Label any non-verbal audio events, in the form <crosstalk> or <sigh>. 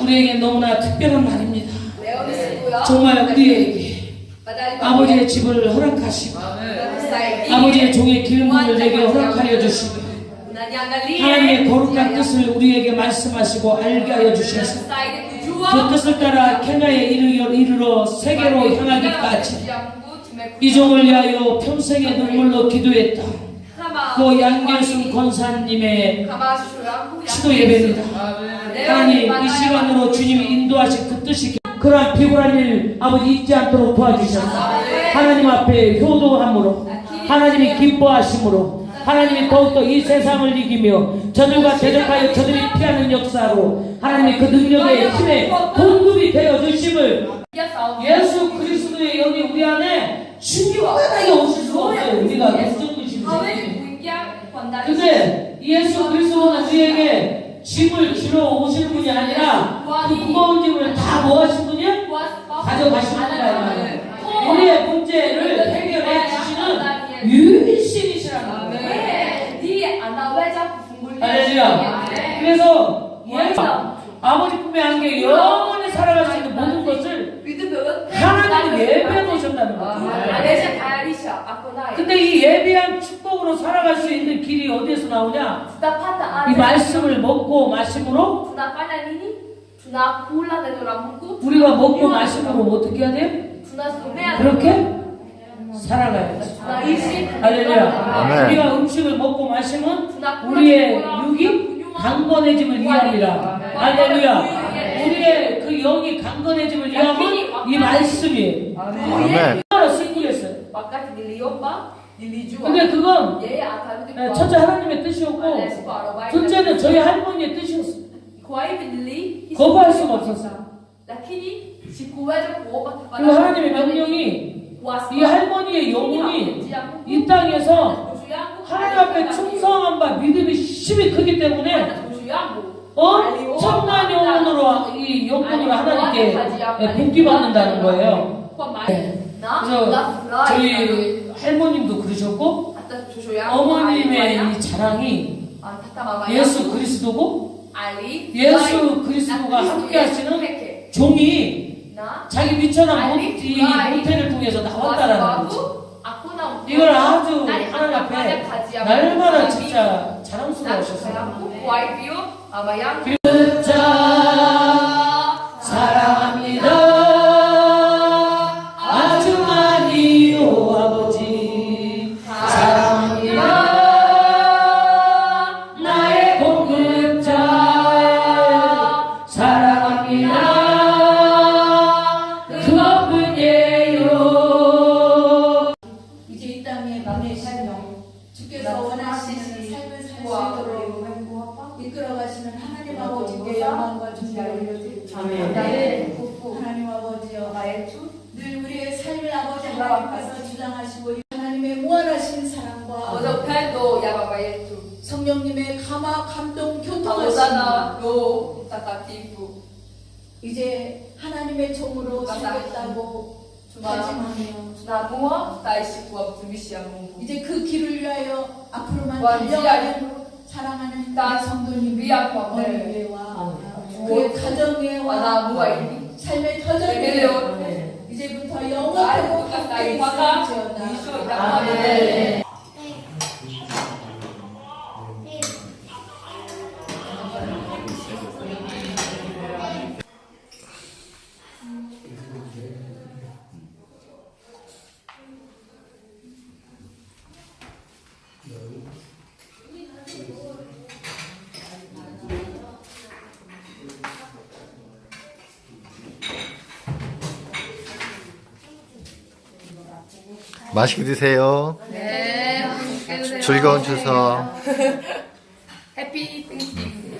우리에게 너무나 특별한 날입니다. 정말 우리에게 아버지의 집을 허락하시고 아버지의 종의 길문을 내게 허락하여 주시고 하나님의 거룩한 뜻을 우리에게 말씀하시고 알게 하여 주셔서 그 뜻을 따라 케냐에 이르러 세계로 향하기까지 이 종을 위하여 평생의 눈물로 기도했다. 그 양결순 권사님의 시도 예배입니다 하나님 이 시간으로 주님이 인도하신 그 뜻이 그러한 피곤한 일 아버지 잊지 않도록 도와주셔서 하나님 앞에 효도함으로 하나님이 기뻐하심으로 하나님이 더욱더 이 세상을 이기며 저들과 대적하여 저들이 피하는 역사로 하나님이 그 능력의 힘에 공급이 되어 주심을 예수 그리스도의 영이 우리 안에 신기하게 오실 수가 없어요. 우리가 무슨 근데 예수 그리스도는 우리에게 짐을 주러 오실 분이 아니라 그 무거운 짐을 다 뭐하신 분이야? 가져가신 분이라. 우리의 문제를 해결해 주시는 유일신이시라는. 할렐루야. 그래서 예수 아버지 품에 안겨 영원히 살아갈 수 있는 모든 것을 하나님 예배해 놓으셨다는 거예요. 근데 이 예배한 축복으로 살아갈 수 있는 길이 어디에서 나오냐? 이 말씀을 먹고 마심으로. 우리가 먹고 마심으로 어떻게 해야 돼요? Tunasomea 그렇게 살아가야 돼. tunaishi 할렐루야. 우리가 음식을 먹고 마시면 우리의 육이 강건해짐을 위함이라. 할렐루야. 우리의 그 영이 강건해짐을 위함은 이 말씀이에요. 아멘. 얼마나 신기했어요. 근데 그건 예, 첫째 하나님의 뜻이었고. 둘째는 저희 할머니의 뜻이었어요. 거부할 수가 없었어요. 그리고 하나님의 명령이 이 할머니의 영혼이 이 땅에서 하나님 앞에 충성한 바 믿음이 심히 크기 때문에 엄청난 영혼으로 이 영혼으로 하나님께 예, 복귀받는다는 거예요. 그래서. 저희 할머님도 그러셨고 어머님의 이 자랑이 ah, 예수 그리스도고 예수 그리스도가 함께 하시는 종이 자기 미천한 모- 모태를 통해서 나왔다라는 거죠. 이걸 아주 하나님 앞에 날마다 진짜 kwa hivyo 주께서 원하시는 삶을 살수 있도록 이끌어 가시는 하나님 아버지께 영광과 존귀를 올려드립니다. 아멘. 네. 하나님 아버지여 늘 우리의 삶을 아버지 하나님께서 주장하시고 하나님의 무한하신 사랑과 yetu 성령님의 감화 감동 pamoja 교통하심 이제 하나님의 종으로. 살겠다고 tunaamua tutaishi kuwa mtumishi ya Mungu 이제 그 길을 위하여 앞으로만 kwa 달려가는 사랑하는 다 우리 성도님 pia kwa mbele 어린이와 그의 가정에와 wanaamua hivi 삶의 mbele 터전에 yote 이제부터 영원토록 함께 mpaka 있을지어다. mwisho itakuwa 아멘. 맛있게 드세요. 네. 즐거운 추석. <laughs> 해피 땡스기빙